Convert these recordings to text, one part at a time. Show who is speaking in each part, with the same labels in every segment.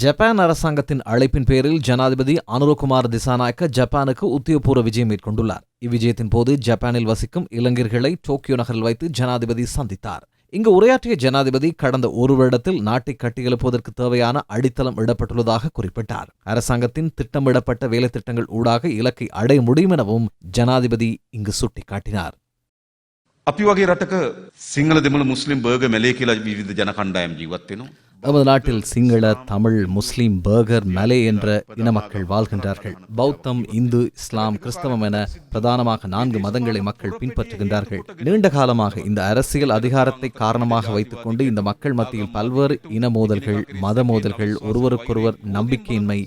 Speaker 1: Japan அரசாங்கத்தின் அழைப்பின் பேரில் ஜனாதிபதி அனுரகுமார் திசாநாயக்க ஜப்பானுக்கு உத்தியோகபூர்வ விஜயம் மேற்கொண்டுள்ளார் இவ்விஜயத்தின் போது ஜப்பானில் வசிக்கும் இளைஞர்களை டோக்கியோ நகரில் வைத்து ஜனாதிபதி சந்தித்தார் இங்கு உரையாற்றிய ஜனாதிபதி கடந்த ஒரு வருடத்தில் நாட்டை கட்டியெழுப்புவதற்கு தேவையான அடித்தளம் இடப்பட்டுள்ளதாக குறிப்பிட்டார் அரசாங்கத்தின் திட்டமிடப்பட்ட வேலைத்திட்டங்கள் ஊடாக இலக்கை அடைய முடியும் எனவும் ஜனாதிபதி இங்கு சுட்டிக்காட்டினார்
Speaker 2: අපි වගේ රටක සිංහල දෙමළ මුස්ලිම් බර්ග මැලේ කියලා විවිධ ජන කණ්ඩායම් ජීවත් වෙනවා.
Speaker 1: நமது நாட்டில் சிங்கள தமிழ் முஸ்லிம் பர்கர் மலே என்ற இன மக்கள் வாழ்கின்றார்கள். பௌத்தம் இந்து இஸ்லாம் கிறிஸ்தவம் என பிரதானமாக நான்கு மதங்களை மக்கள் பின்பற்றுகின்றார்கள். நீண்ட காலமாக இந்த அரசியல் அதிகாரத்தை காரணமாக வைத்துக்கொண்டு இந்த மக்கள் மத்தியில் பல்வேறு இன மோதல்கள் மத மோதல்கள் ஒருவருக்கொருவர் நம்பிக்கையின்மை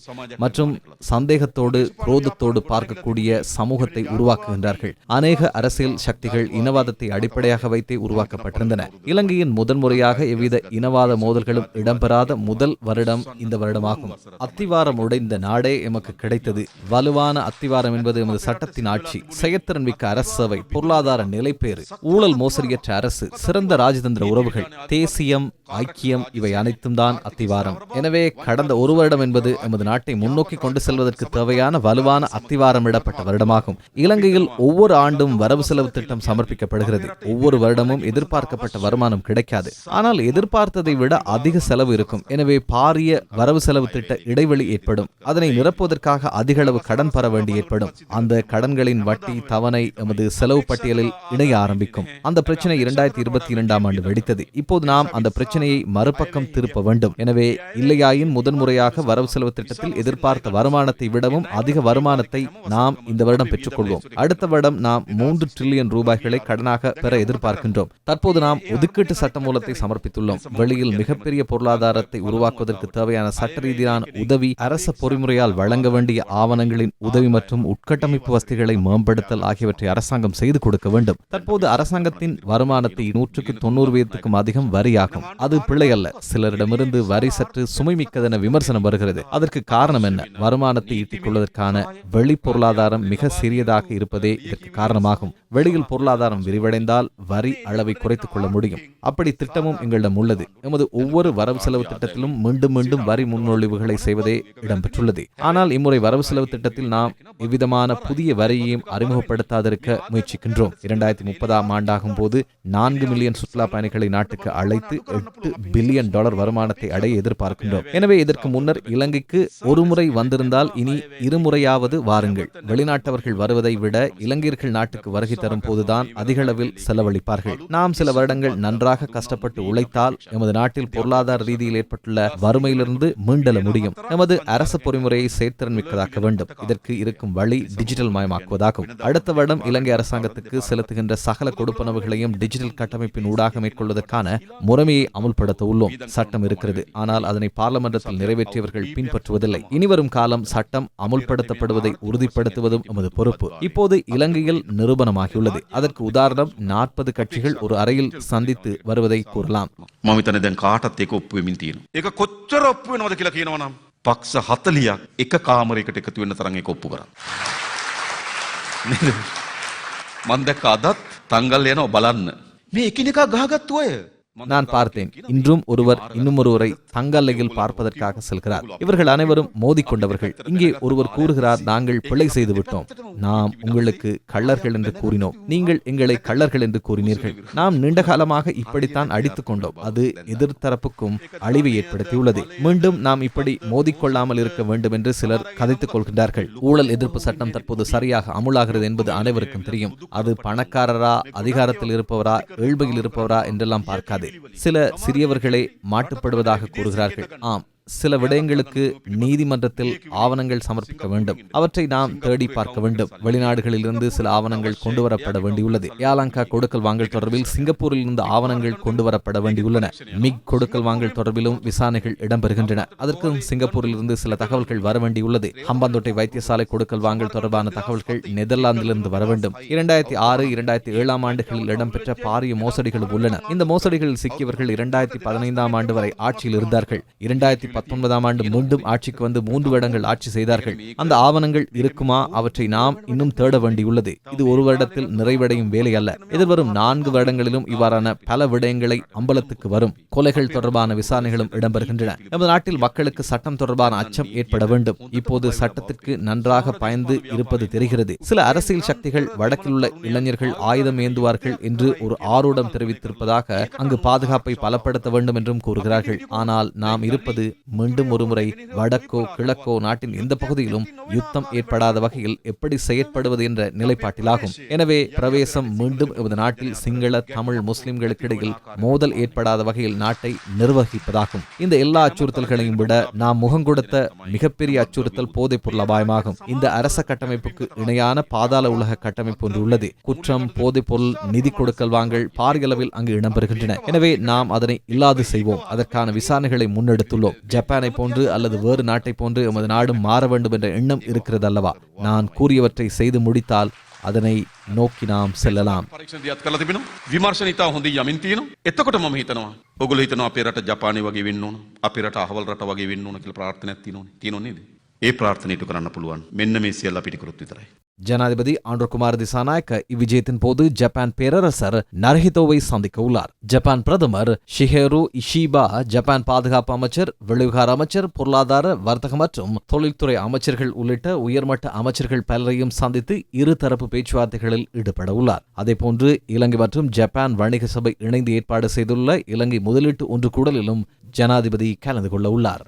Speaker 1: மற்றும் சந்தேகத்தோடு குரோதத்தோடு பார்க்கக்கூடிய சமூகத்தை உருவாக்குகின்றார்கள். அநேக அரசியல் சக்திகள் இனவாதத்தை அடிப்படையாக வைத்தே உருவாக்கப்பட்டிருந்தன. இலங்கையின் முதன்முறையாக எவ்வித இனவாத மோதல்களும் இடம்பெறாத முதல் வருடம் இந்த வருடமாகும். அத்திவாரம் உடைந்த நாடே எமக்கு கிடைத்தது. வலுவான அத்திவாரம் என்பது எமது சட்டத்தின் ஆட்சி. செயற்திறன் மிக்க அரசவை பொருளாதார நிலைப்பேறு. ஊழல் மோசடியற்ற அரசு. சிறந்த ராஜதந்திர உறவுகள். தேசியம் ஐக்கியம் இவை அனைத்தும் தான் அத்திவாரம். எனவே கடந்த ஒரு வருடம் என்பது எமது நாட்டை முன்னோக்கி கொண்டு செல்வதற்கு தேவையான வலுவான அத்திவாரம் இடப்பட்ட வருடமாகும். இலங்கையில் ஒவ்வொரு ஆண்டும் வரவு செலவு திட்டம் சமர்ப்பிக்கப்படுகிறது. ஒவ்வொரு வருடமும் எதிர்பார்க்கப்பட்ட வருமானம் கிடைக்காது. ஆனால் எதிர்பார்த்ததை விட அதிக செலவு இருக்கும். எனவே பாரிய வரவு செலவு திட்ட இடைவெளி ஏற்படும். அதனை நிரப்புவதற்காக அதிக அளவு கடன் பெற வேண்டி ஏற்படும். அந்த கடன்களின் வட்டி தவணை எமது செலவு பட்டியலில் இணைய ஆரம்பிக்கும். அந்த பிரச்சனை இரண்டாயிரத்தி இருபத்தி இரண்டாம் ஆண்டு வெடித்தது. இப்போது நாம் அந்த பிரச்சனை பிரச்சனையை மறுபக்கம் திருப்ப வேண்டும். எனவே இல்லையாயின் முதன்முறையாக வரவு செலவு திட்டத்தில் எதிர்பார்த்த வருமானத்தை விடவும் அதிக வருமானத்தை நாம் இந்த வருடம் பெற்றுக்கொள்வோம். அடுத்த வருடம் நாம் மூன்று டிரில்லியன் ரூபாய்களை கடனாக பெற எதிர்பார்க்கின்றோம். தற்போது நாம் ஒதுக்கீட்டு சட்ட மூலத்தை சமர்ப்பித்துள்ளோம். வெளியில் மிகப்பெரிய பொருளாதாரத்தை உருவாக்குவதற்கு தேவையான சட்ட ரீதியான உதவி அரச பொறிமுறையால் வழங்க வேண்டிய ஆவணங்களின் உதவி மற்றும் உட்கட்டமைப்பு வசதிகளை மேம்படுத்தல் ஆகியவற்றை அரசாங்கம் செய்து கொடுக்க வேண்டும். தற்போது அரசாங்கத்தின் வருமானத்தை நூற்றுக்கு தொண்ணூறு வீதத்துக்கும் அதிகம் வரியாகும். அது பிழை அல்ல சிலரிடமிருந்து வரி சற்று சுமைமிக்கதென விமர்சனம் வருகிறது. அதற்கு காரணம் என்ன? வருமானத்தை ஈட்டிக் கொள்வதற்கான வெளி பொருளாதாரம் மிக சிறியதாக இருப்பதே இதற்கு காரணமாகும். வெளியில் பொருளாதாரம் விரிவடைந்தால் வரி அளவை குறைத்துக் கொள்ள முடியும். அப்படி திட்டமும் எங்களிடம் உள்ளது. எமது ஒவ்வொரு வரவு செலவு திட்டத்திலும் மீண்டும் மீண்டும் வரி முன்மொழிவுகளை செய்வதே இடம்பெற்றுள்ளது. ஆனால் இம்முறை வரவு செலவு திட்டத்தில் நாம் எவ்விதமான புதிய வரியையும் அறிமுகப்படுத்தாதிருக்க முயற்சிக்கின்றோம். இரண்டாயிரத்தி முப்பதாம் ஆண்டாகும் போது நான்கு மில்லியன் சுற்றுலா பயணிகளை நாட்டுக்கு அழைத்து எட்டு பில்லியன் டாலர் வருமானத்தை அடைய எதிர்பார்க்கின்றோம். எனவே இதற்கு முன்னர் இலங்கைக்கு ஒரு முறை வந்திருந்தால் இனி இருமுறையாவது வாருங்கள். வெளிநாட்டவர்கள் வருவதை விட இலங்கையர்கள் நாட்டுக்கு வருகை தரும் போதுதான் அதிக அளவில் செலவழிப்பார்கள். நாம் சில வருடங்கள் நன்றாக கஷ்டப்பட்டு உழைத்தால் எமது நாட்டில் பொருளாதார ரீதியில் ஏற்பட்டுள்ள வறுமையிலிருந்து மீண்டெழ முடியும். எமது அரச பொறிமுறையை செயற்திறன் மிக்கதாக்க வேண்டும். இதற்கு இருக்கும் வழி டிஜிட்டல் மயமாக்குவதாகும். அடுத்த வருடம் இலங்கை அரசாங்கத்துக்கு செலுத்துகின்ற சகல கொடுப்பனவுகளையும் டிஜிட்டல் கட்டமைப்பின் ஊடாக மேற்கொள்வதற்கான முறைமையை அமுல்படுத்த உள்ளோம் சட்டம் இருக்கிறது ஆனால் அதனை பார்லமெண்டத்தில் நிறைவேற்றியவர்கள் பின்பற்றுவதில்லை இனிவரும் காலம் சட்டம் அமுல்படுத்தப்படுவதை உறுதிப்படுத்துவதும் எமது பொறுப்பு இப்போது இலங்கையில் நிரூபணமாகியுள்ளது அதற்கு உதாரணம் நாற்பது கட்சிகள் ஒரு அறையில் சந்தித்து வருவதை கூறலாம்
Speaker 2: මම හිතන්නේ දැන් කාටත් ඒක ඔප්පු වෙමින් තියෙනවා. ඒක කොච්චර ඔප්පු වෙනවද කියලා කියනවා නම් පක්ෂ 40ක් එක කාමරයකට එකතු වෙන්න තරම් ඒක ඔප්පු කරා. නේද? මම දැක්ක අදත් තංගල් යනවා බලන්න. මේ එකිනෙකා ගහගත්තු අය.
Speaker 1: நான் பார்த்தேன். இன்றும் ஒருவர் இன்னும் ஒருவரை தங்கல்லையில் பார்ப்பதற்காக செல்கிறார். இவர்கள் அனைவரும் மோதிக்கொண்டவர்கள் இங்கே ஒருவர் கூறுகிறார் நாங்கள் பிழை செய்து விட்டோம் நாம் உங்களுக்கு கள்ளர்கள் என்று கூறினோம். நீங்கள் எங்களை கள்ளர்கள் என்று கூறினீர்கள். நாம் நீண்ட காலமாக இப்படித்தான் அடித்துக் கொண்டோம். அது எதிர்த்தரப்புக்கும் அழிவை ஏற்படுத்தியுள்ளது. மீண்டும் நாம் இப்படி மோதிக்கொள்ளாமல் இருக்க வேண்டும் என்று சிலர் கதைத்துக் கொள்கின்றார்கள். ஊழல் எதிர்ப்பு சட்டம் தற்போது சரியாக அமுலாகிறது என்பது அனைவருக்கும் தெரியும். அது பணக்காரரா அதிகாரத்தில் இருப்பவரா ஏழ்மையில் இருப்பவரா என்றெல்லாம் பார்க்காது சில சிறியவர்களே மாட்டுப்படுவதாக கூறுகிறார்கள். ஆம். சில விடயங்களுக்கு நீதிமன்றத்தில் ஆவணங்கள் சமர்ப்பிக்க வேண்டும். அவற்றை நாம் தேடி பார்க்க வேண்டும். வெளிநாடுகளிலிருந்து சில ஆவணங்கள் கொண்டு வரப்பட வேண்டியுள்ளது யாலங்கா கொடுக்கல் வாங்கல் தொடர்பில் சிங்கப்பூரில் இருந்து ஆவணங்கள் கொண்டு வரப்பட வேண்டியுள்ளன. மிக் கொடுக்கல் வாங்கல் தொடர்பிலும் விசாரணைகள் இடம்பெறுகின்றன. அதற்கும் சிங்கப்பூரில் இருந்து சில தகவல்கள் வர வேண்டியுள்ளது. ஹம்பாந்தோட்டை வைத்தியசாலை கொடுக்கல் வாங்கல் தொடர்பான தகவல்கள் நெதர்லாந்திலிருந்து வர வேண்டும். இரண்டாயிரத்தி ஆறு இரண்டாயிரத்தி ஏழாம் ஆண்டுகளில் இடம்பெற்ற பாரிய மோசடிகளும் உள்ளன. இந்த மோசடிகளில் சிக்கியவர்கள் இரண்டாயிரத்தி பதினைந்தாம் ஆண்டு வரை ஆட்சியில் இருந்தார்கள். இரண்டாயிரத்தி பத்தொன்பதாம் ஆண்டு மீண்டும் ஆட்சிக்கு வந்து மூன்று வருடங்கள் ஆட்சி செய்தார்கள். அந்த ஆவணங்கள் இருக்குமா? அவற்றை நாம் இன்னும் தேட வேண்டியுள்ளது. இது ஒரு வருடத்தில் நிறைவடையும் வேலை அல்ல. எதிர்வரும் நான்கு வருடங்களிலும் இவ்வாறான பல விடயங்களை அம்பலத்துக்கு வரும். கொலைகள் தொடர்பான விசாரணைகளும் இடம்பெறுகின்றன. நமது நாட்டில் மக்களுக்கு சட்டம் தொடர்பான அச்சம் ஏற்பட வேண்டும். இப்போது சட்டத்திற்கு நன்றாக பயந்து இருப்பது தெரிகிறது. சில அரசியல் சக்திகள் வடக்கில் உள்ள இளைஞர்கள் ஆயுதம் ஏந்துவார்கள் என்று ஒரு ஆரூடம் தெரிவித்திருப்பதாக அங்கு பாதுகாப்பை பலப்படுத்த வேண்டும் என்றும் கூறுகிறார்கள். ஆனால் நாம் இருப்பது மீண்டும் ஒருமுறை வடக்கோ கிழக்கோ நாட்டின் எந்த பகுதியிலும் யுத்தம் ஏற்படாத வகையில் எப்படி செயற்படுவது என்ற நிலைப்பாட்டிலாகும். எனவே பிரவேசம் மீண்டும் எமது நாட்டில் சிங்கள தமிழ் முஸ்லிம்களுக்கிடையில் மோதல் ஏற்படாத வகையில் நாட்டை நிர்வகிப்பதாகும். இந்த எல்லா அச்சுறுத்தல்களையும் விட நாம் முகம் கொடுத்த மிகப்பெரிய அச்சுறுத்தல் போதைப் பொருள் அபாயமாகும். இந்த அரச கட்டமைப்புக்கு இணையான பாதாள உலக கட்டமைப்பு ஒன்று உள்ளது. குற்றம் போதைப் பொருள் நிதி கொடுக்கல் வாங்கல் பாரியளவில் அங்கு இடம்பெறுகின்றன. எனவே நாம் அதனை இல்லாது செய்வோம். அதற்கான விசாரணைகளை முன்னெடுத்துள்ளோம். ஜப்பானை போன்று அல்லது வேறு நாட்டை போன்று எமது நாடும் மாற வேண்டும் என்ற எண்ணம் இருக்கிறது அல்லவா நான் கூறியவற்றை செய்து முடித்தால் அதனை நோக்கி நாம் செல்லலாம்
Speaker 2: පරීක්ෂණ දියත් කරලා තිබෙනවා. විමර්ශන ඉතා හොඳින් යමින් තියෙනවා. එතකොට මම හිතනවා ඔගොල්ලෝ හිතනවා අපේ රට ජපානය වගේ වෙන්න ඕන. අපේ රට අහවල් රට වගේ වෙන්න ඕන කියලා ප්‍රාර්ථනාවක් තියෙනවනේ. තියෙනව නේද? ඒ ප්‍රාර්ථනාව ඉටු කරන්න පුළුවන්. මෙන්න මේ සියල්ල අපිට කරොත් විතරයි.
Speaker 1: ஜனாதிபதி ஆண்ட்ரோகுமார் திசாநாயக்க இவ்விஜயத்தின் போது ஜப்பான் பேரரசர் நரஹிதோவை சந்திக்க உள்ளார். ஜப்பான் பிரதமர் ஷிஹேரு இஷிபா ஜப்பான் பாதுகாப்பு அமைச்சர் வெளிவிகார அமைச்சர் பொருளாதார வர்த்தக மற்றும் தொழில்துறை அமைச்சர்கள் உள்ளிட்ட உயர்மட்ட அமைச்சர்கள் பலரையும் சந்தித்து இருதரப்பு பேச்சுவார்த்தைகளில் ஈடுபட உள்ளார். அதேபோன்று இலங்கை மற்றும் ஜப்பான் வணிக சபை இணைந்து ஏற்பாடு செய்துள்ள இலங்கை முதலீட்டு ஒன்று கூடலிலும் ஜனாதிபதி கலந்து கொள்ள உள்ளார்.